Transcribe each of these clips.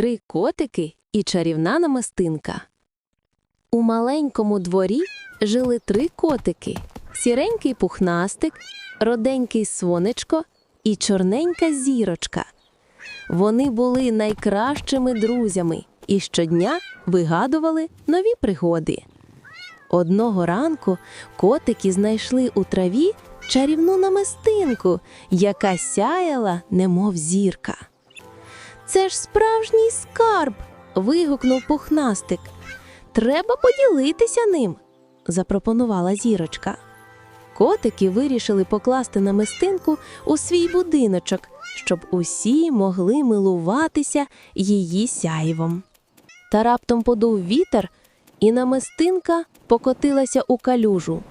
Три котики і чарівна намистинка. У маленькому дворі жили три котики: сіренький пухнастик, роденький сонечко і чорненька зірочка. Вони були найкращими друзями і щодня вигадували нові пригоди. Одного ранку котики знайшли у траві чарівну намистинку, яка сяяла, немов зірка. Це ж справжній скарб. вигукнув пухнастик. Треба поділитися ним, запропонувала зірочка. Котики вирішили покласти намистинку у свій будиночок, щоб усі могли милуватися її сяйвом. Та раптом подув вітер, і намистинка покотилася у калюжу.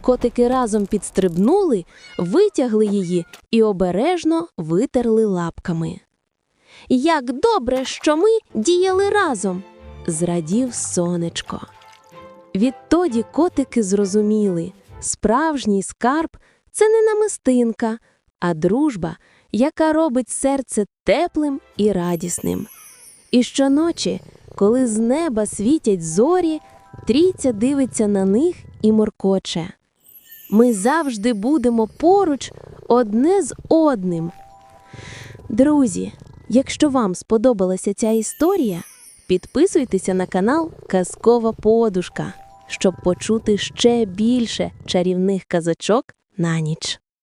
Котики разом підстрибнули, витягли її і обережно витерли лапками. Як добре, що ми діяли разом, зрадів сонечко. Відтоді котики зрозуміли, справжній скарб це не намистинка, а дружба, яка робить серце теплим і радісним. І щоночі, коли з неба світять зорі, трійця дивиться на них і моркоче. Ми завжди будемо поруч одне з одним. Друзі, якщо вам сподобалася ця історія, підписуйтеся на канал Казкова Подушка, щоб почути ще більше чарівних казочок на ніч.